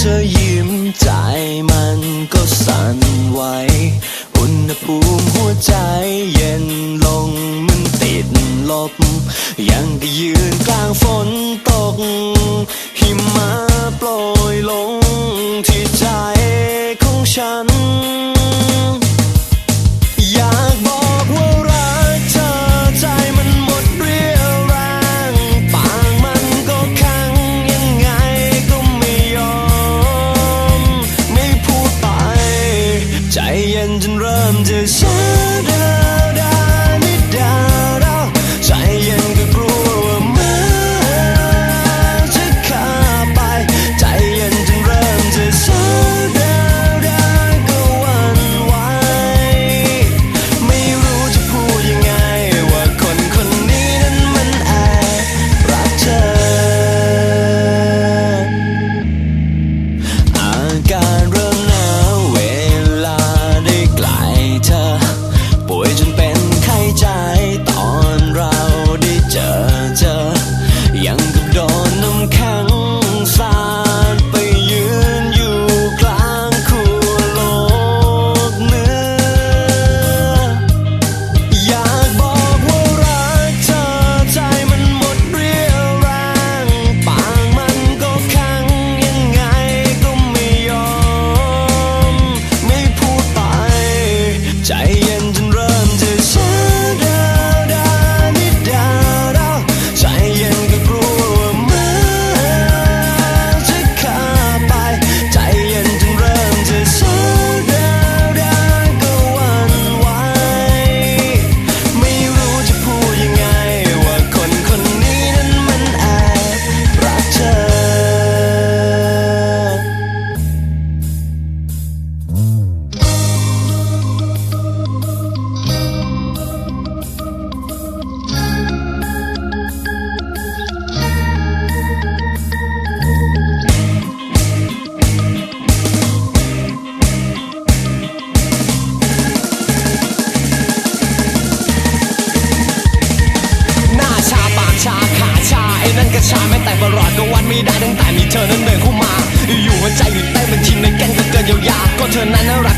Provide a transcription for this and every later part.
เธอยิ้มใจมันก็สั่นไหว อุณหภูมิหัวใจเย็นลงมันติดลบ ยังก็ยืนกลางฝนตก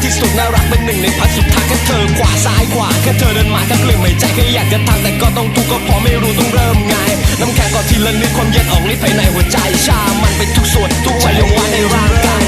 ที่สุดน่ารักเป็นหนึ่งในพันสุดท้ายแค่เธอขวาซ้ายขวาแค่เธอเดินมาแค่เปลืองไม่ใจแค่อยากจะทำแต่ก็ต้องทุกข์ก็พอไม่รู้ต้องเริ่มไงน้ำแข็งก็ทีละนิดความเย็นออกฤทธิ์ภายในหัวใจชา มันเป็นทุกส่วนทุกวัยวะในร่างกาย